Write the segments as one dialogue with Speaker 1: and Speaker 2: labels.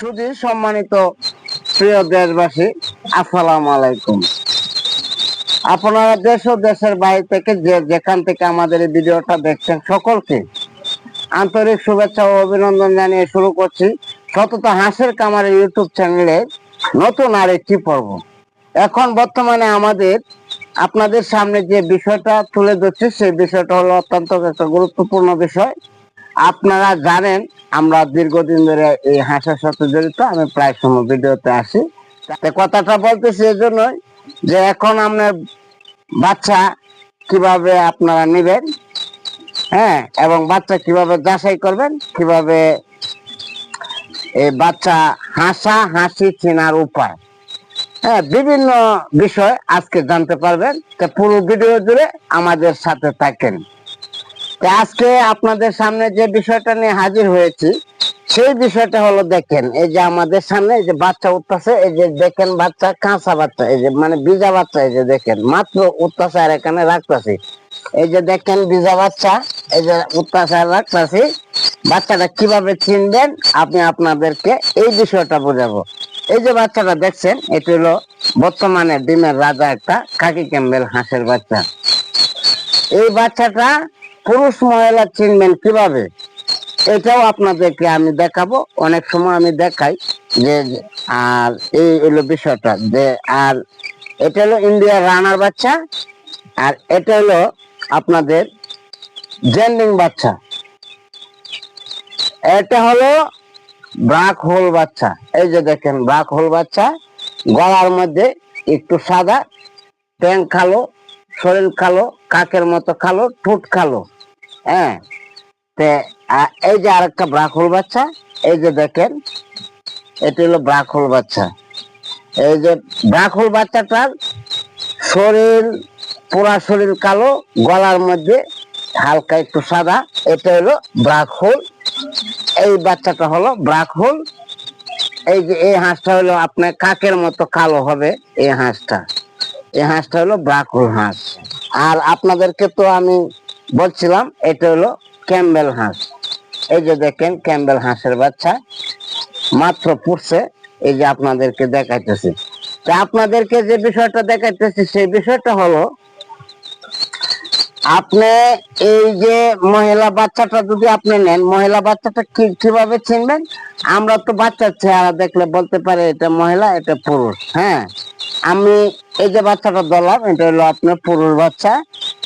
Speaker 1: সুধী সম্মানিত প্রিয় দেশবাসী, আসসালামু আলাইকুম। আপনারা দেশ ও দেশের বাইরে থেকে যে যেখান থেকে আমাদের এই ভিডিওটা দেখছেন সকলকে আন্তরিক শুভেচ্ছা ও অভিনন্দন জানিয়ে শুরু করছি সততা হাঁসের কামারের ইউটিউব চ্যানেলে নতুন আর একটি পর্ব। এখন বর্তমানে আমাদের আপনাদের সামনে যে বিষয়টা তুলে ধরছি, সেই বিষয়টা হলো অত্যন্ত একটা গুরুত্বপূর্ণ বিষয়। আপনারা জানেন, আমরা দীর্ঘদিন ধরে এই হাঁসের সাথে জড়িত, আমি প্রায় সময় ভিডিওতে আসি। কথাটা বলতেছি এই জন্যই যে এখন আপনার বাচ্চা কীভাবে আপনারা নেবেন হ্যাঁ এবং বাচ্চা কীভাবে যাচাই করবেন, কীভাবে এই বাচ্চা হাসা হাসি চেনার উপায়। হ্যাঁ বিভিন্ন বিষয় আজকে জানতে পারবেন। পুরো ভিডিও জুড়ে আমাদের সাথে থাকেন। আজকে আপনাদের সামনে যে বিষয়টা নিয়ে হাজির হয়েছি, সেই বিষয়টা হলো দেখেন, এই যে আমাদের সামনে এই যে বাচ্চা উঠতেছে, এই যে দেখেন বাচ্চা কাঁচা বাচ্চা, এই যে মানে বিজা বাচ্চা, এই যে দেখেন, মাত্র উঠতেছে আর এখানে রাখতেছি। এই যে দেখেন বিজা বাচ্চা, এই যে উঠতেছে আর রাখতেছি। বাচ্চাটা কীভাবে চিনবেন আপনি আপনাদেরকে এই বিষয়টা বোঝাবো। এই যে বাচ্চাটা দেখছেন, এটি হলো বর্তমানে ডিমের রাজা একটা কাকি ক্যাম্বেল হাঁসের বাচ্চা। এই বাচ্চাটা পুরুষ মহিলা চিনবেন কীভাবে? এটাও আপনাদেরকে আমি দেখাবো। অনেক সময় আমি দেখাই যে আর এই হলো বিষয়টা যে, আর এটা হলো ইন্ডিয়ার রানার বাচ্চা, আর এটা হলো আপনাদের জেন্ডিং বাচ্চা। এটা হলো ব্রাক হোল বাচ্চা। এই যে দেখেন, ব্রাক হোল বাচ্চা, গলার মধ্যে একটু সাদা ট্যাং কালো, শরীর কালো, কাকের মতো কালো, ঠোঁট কালো। হ্যাঁ। তে এই যে আরেকটা ব্রাক বাচ্চা, এই যে দেখেন, এটি হলো ব্রাক বাচ্চা। এই যে ব্রাক বাচ্চাটার শরীর, পুরা শরীর কালো, গলার মধ্যে হালকা একটু সাদা, এটা হলো ব্রাক এই বাচ্চাটা হলো ব্রাক এই যে, এই হাঁসটা হলো আপনার কাকের মতো কালো হবে, এই হাঁসটা। এই হাঁসটা হলো ব্রাক হোল হাঁস। আর আপনাদেরকে তো আমি বলছিলাম, এটা হলো ক্যাম্বেল হাঁস। এই যে দেখেন, ক্যাম্বেল হাঁসের বাচ্চা মাত্র পুষছে। এই যে আপনাদেরকে দেখাইতেছি। তা আপনাদেরকে যে বিষয়টা দেখাইতেছি, সেই বিষয়টা হলো, আপনি এই যে মহিলা বাচ্চাটা যদি আপনি নেন, মহিলা বাচ্চাটা কি, কীভাবে চিনবেন? আমরা তো বাচ্চার চেহারা দেখলে বলতে পারি এটা মহিলা, এটা পুরুষ হ্যাঁ? আমি এই যে বাচ্চাটা ধরলাম, এটা হলো আপনার পুরুষ বাচ্চা।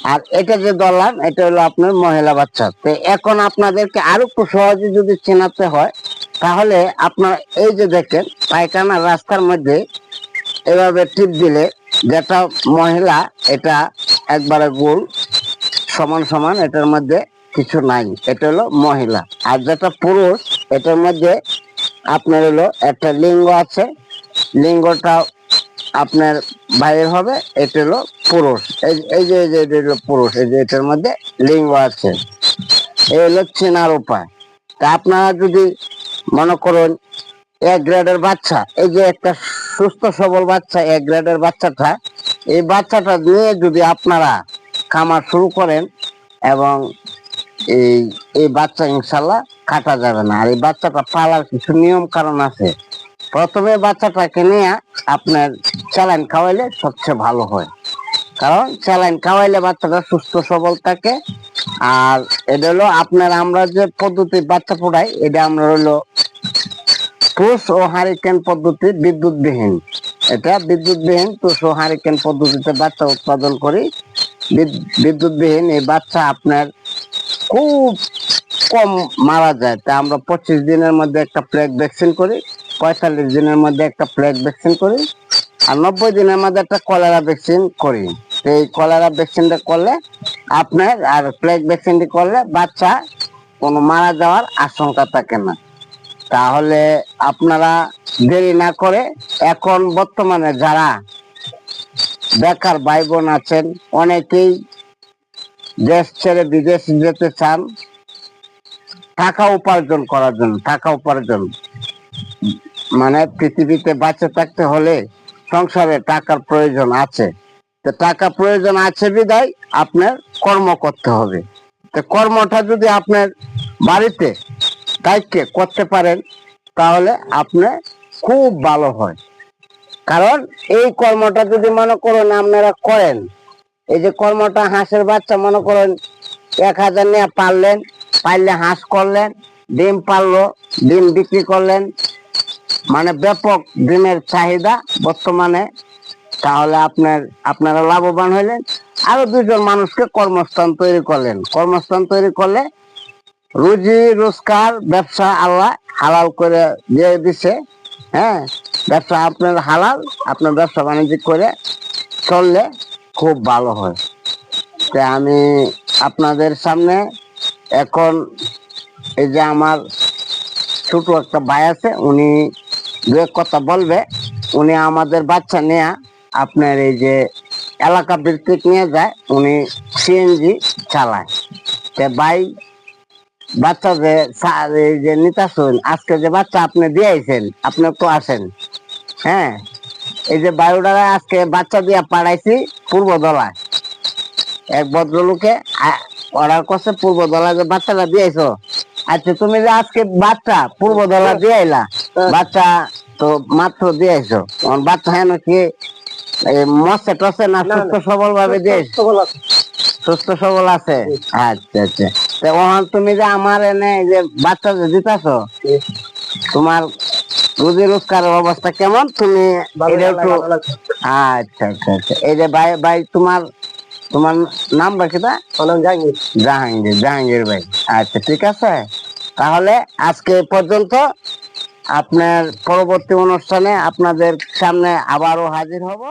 Speaker 1: আর এটা যে ধরলাম এটা হলো আপনার মহিলা বাচ্চা। তো এখন আপনাদেরকে আরও একটু সহজে যদি চেনাতে হয়, তাহলে আপনার এই যে দেখেন, পায়খানা রাস্তার মধ্যে এভাবে টিপ দিলে যেটা মহিলা, এটা একবারে গোল, সমান সমান, এটার মধ্যে কিছু নাই। এটা হলো মহিলা। আর যেটা পুরুষ, এটার মধ্যে আপনার হলো একটা লিঙ্গ আছে। লিঙ্গটা আপনার বাইরের হবে, এটা হলো পুরুষ। এই এই যে এই যে এটা হলো পুরুষ, এই যে এটার মধ্যে লিঙ্গ আছে। এই হলো চেনার উপায়। তা আপনারা যদি মনে করুন, এক গ্রেডের বাচ্চা, এই যে একটা সুস্থ সবল বাচ্চা, এক গ্রেডের বাচ্চাটা, এই বাচ্চাটা নিয়ে যদি আপনারা খামার শুরু করেন এবং এই এই বাচ্চা ইনশাল্লাহ কাটা যাবে না। আর এই বাচ্চাটা পালার কিছু নিয়ম কারণ আছে। প্রথমে বাচ্চাটাকে নিয়ে আপনার স্যালাইন খাওয়াইলে সবচেয়ে ভালো হয়। কারণ স্যালাইন খাওয়াইলে বাচ্চাটা সুস্থ, সবল থাকে। আর এটা হলো আপনার আমরা যে পদ্ধতি বাচ্চা পড়াই, এটা আমরা হলো পুষ ও হারিকেন পদ্ধতি বিদ্যুৎবিহীন। এটা বিদ্যুৎবিহীন পুষ ও হারিকেন পদ্ধতিতে বাচ্চা উৎপাদন করি। বিদ- বিদ্যুৎবিহীন এই বাচ্চা আপনার খুব কম মারা যায়। তা আমরা পঁচিশ দিনের মধ্যে একটা প্লেগ ভ্যাকসিন করি। পঁয়তাল্লিশ দিনের মধ্যে একটা প্লেগ ভ্যাকসিন করি আর নব্বই দিনের মধ্যে একটা কলেরা ভ্যাকসিন করি। এই কলেরা ভ্যাকসিনটা করলে আপনার আর প্লেগ ভ্যাকসিনটি করলে বাচ্চা কোনো মারা যাওয়ার আশঙ্কা থাকে না। তাহলে আপনারা দেরি না করে এখন বর্তমানে যারা বেকার ভাই বোন আছেন, অনেকেই দেশ ছেড়ে বিদেশ যেতে চান, টাকা উপার্জন করার জন্য, টাকা উপার্জন। মানে পৃথিবীতে বাঁচে থাকতে হলে সংসারে টাকার প্রয়োজন আছে। তো টাকা প্রয়োজন আছে বিদায় আপনার কর্ম করতে হবে। তো কর্মটা যদি আপনার বাড়িতে দায়িত্বে করতে পারেন, তাহলে আপনি খুব ভালো হয়। কারণ এই কর্মটা যদি মনে করেন আপনারা করেন, এই যে কর্মটা হাঁসের বাচ্চা মনে করেন এক হাজার নিয়ে পারলেন পারলে হাঁস করলেন, ডিম পারল ডিম বিক্রি করলেন মানে ব্যাপক ডিমের চাহিদা বর্তমানে, তাহলে আপনার, আপনারা লাভবান হইলেন। আরও দুজন মানুষকে কর্মস্থান তৈরি করলেন। কর্মস্থান তৈরি করলে রুজি, রোজগার, ব্যবসা আল্লাহ হালাল করে দিয়ে দিছে। হ্যাঁ ব্যবসা আপনার হালাল, আপনার ব্যবসা বাণিজ্য করে চললে খুব ভালো হয়। আমি আপনাদের সামনে এখন এই যে আমার ছোট একটা ভাই আছে, উনি দু কথা বলবে, উনি আমাদের বাচ্চা নিয়ে, আপনার এই যে এলাকা ভিত্তিক নিয়ে যায়, উনি সিএনজি চালায়। তে ভাই, বাচ্চা যে যে নিতাসুন, আজকে যে বাচ্চা আপনি দিয়েছেন আপনি তো আসেন। হ্যাঁ এই যে বায়ুডারা আজকে বাচ্চা দিয়া পাঠাইছি পূর্ব দলায়। এক ভদ্রলোকে অর্ডার করছে পূর্ব দলায় যে বাচ্চাটা দিয়েছ। আচ্ছা তুমি যে আজকে বাচ্চা পূর্ব দলা দিয়ে আইলা বাচ্চা তো মাত্র দিয়েছ এখন বাচ্চা হ্যাঁ নাকি মশে টসে না সুস্থ সবল ভাবে দিয়েছ সুস্থ সবল আছে। আচ্ছা আচ্ছা। তো ওখান তুমি যে আমার এনে যে বাচ্চা যে দিতাছো তোমার রুজি রোজগারের অবস্থা কেমন? তুমি আচ্ছা আচ্ছা আচ্ছা। এই যে ভাই ভাই তোমার তোমার নাম বাকি তা? বললাম জাহাঙ্গীর। জাহাঙ্গীর জাহাঙ্গীর ভাই। আচ্ছা ঠিক আছে। তাহলে আজকে পর্যন্ত আপনার পরবর্তী অনুষ্ঠানে আপনাদের সামনে আবারও হাজির হব।